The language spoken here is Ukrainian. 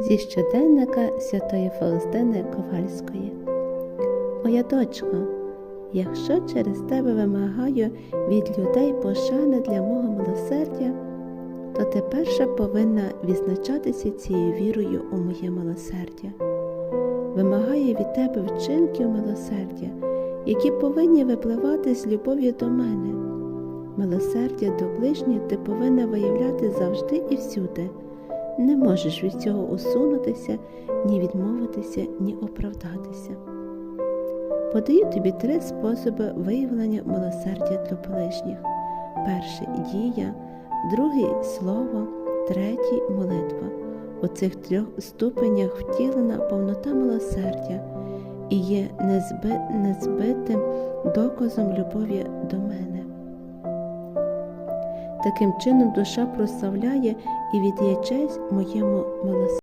Зі щоденника святої Фаустини Ковальської. Моя дочко, якщо через тебе вимагаю від людей пошани для мого милосердя, то ти перша повинна відзначатися цією вірою у моє милосердя. Вимагаю від тебе вчинків милосердя, які повинні випливати з любов'ю до мене. Милосердя до ближніх ти повинна виявляти завжди і всюди. Не можеш від цього усунутися, ні відмовитися, ні оправдатися. Подаю тобі три способи виявлення милосердя до ближніх: перший дія, другий слово, третій молитва. У цих трьох ступенях втілена повнота милосердя і є незби... незбитим доказом любові до мене. Таким чином душа прославляє і віддає честь моєму милосердю.